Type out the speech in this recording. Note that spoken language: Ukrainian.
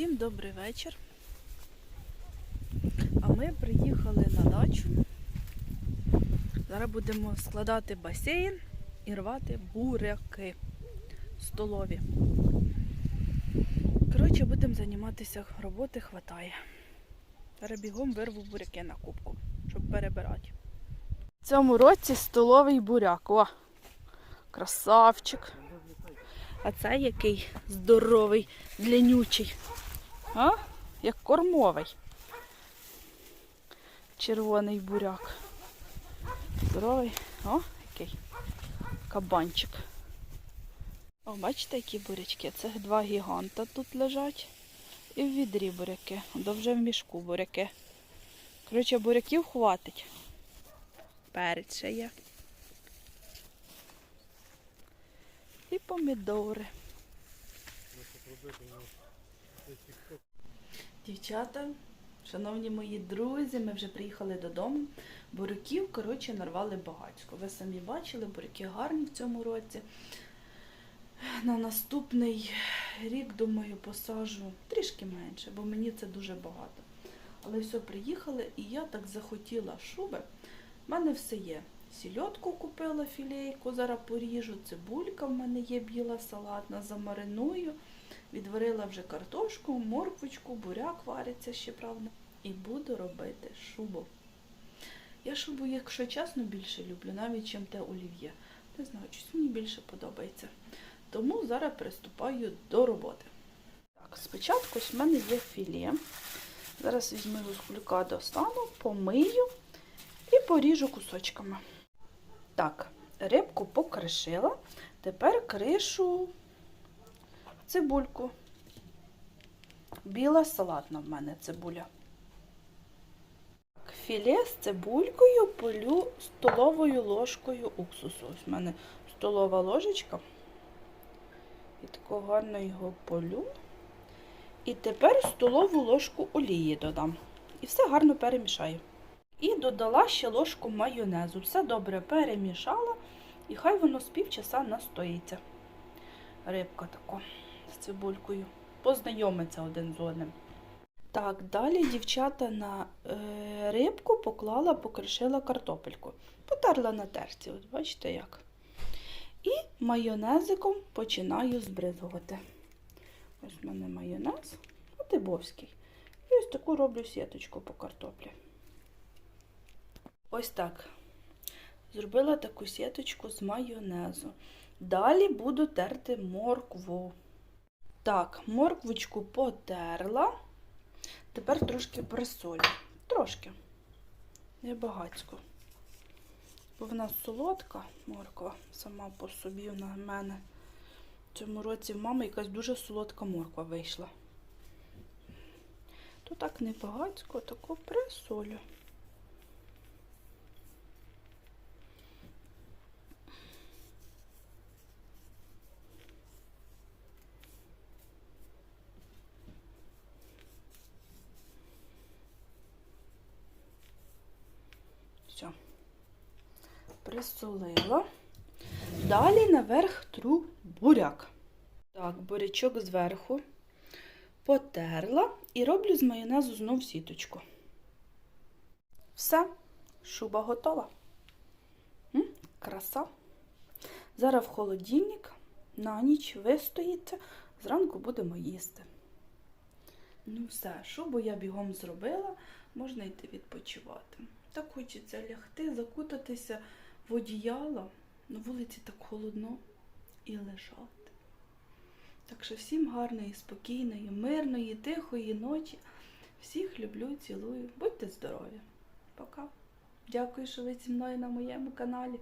Всім добрий вечір. А ми приїхали на дачу. Зараз будемо складати басейн і рвати буряки столові. Коротше, будемо займатися, роботи хватає. Зараз бігом вирву буряки на кубку, щоб перебирати. В цьому році столовий буряк. О! Красавчик. А це який здоровий, длинючий. А? Як кормовий. Червоний буряк. Здоровий. О, який кабанчик. О, бачите, які бурячки? Це два гіганта тут лежать. І в відрі буряки. До вже в мішку буряки. Коротше, буряків хватить. Перець ще є. І помідори. Дівчата, шановні мої друзі, ми вже приїхали додому. Буряків, коротше, нарвали багатько. Ви самі бачили, буряки гарні в цьому році. На наступний рік, думаю, посажу трішки менше, бо мені це дуже багато. Але все, приїхали, і я так захотіла шуби. У мене все є. Сільотку купила філейку, зараз поріжу, цибулька в мене є біла салатна, замариную. Відварила вже картошку, морквочку, буряк вариться ще, правда. І буду робити шубу. Я шубу, якщо чесно, більше люблю, навіть чим те олів'є. Не знаю, щось мені більше подобається. Тому зараз приступаю до роботи. Так, спочатку в мене є філе. Зараз візьму його з кулька достану, помию і поріжу кусочками. Так, рибку покришила. Тепер кришу цибульку. Біла салатна в мене цибуля. Філе з цибулькою полю столовою ложкою уксусу. Ось в мене столова ложечка. І тако гарно його полю. І тепер столову ложку олії додам. І все гарно перемішаю. І додала ще ложку майонезу. Все добре перемішала, і хай воно з півчаса настоїться. Рибка така з цибулькою. Познайомиться один з одним. Так, далі дівчата на е, рибку поклала, покришила картопельку. Потерла на терці, от бачите як. І майонезиком починаю збризгувати. Ось в мене майонез, отибовський. І ось таку роблю сіточку по картоплі. Ось так. Зробила таку сіточку з майонезу. Далі буду терти моркву. Так, морквочку потерла. Тепер трошки присолю. Трошки. Не багацько. Бо вона солодка морква сама по собі на мене. В цьому році в мами якась дуже солодка морква вийшла. То так не багацько, таку присолю. Присолила. Далі наверх тру буряк. Так, бурячок зверху потерла і роблю з майонезу знов сіточку. Все, шуба готова. Краса. Зараз в холодильник на ніч вистоїться, зранку будемо їсти. Ну все, шубу я бігом зробила, можна йти відпочивати. Так хочеться лягти, закутатися в одіяло. На вулиці так холодно і лежати. Так що всім гарної, спокійної, мирної, тихої ночі. Всіх люблю, цілую. Будьте здорові. Пока. Дякую, що ви зі мною на моєму каналі.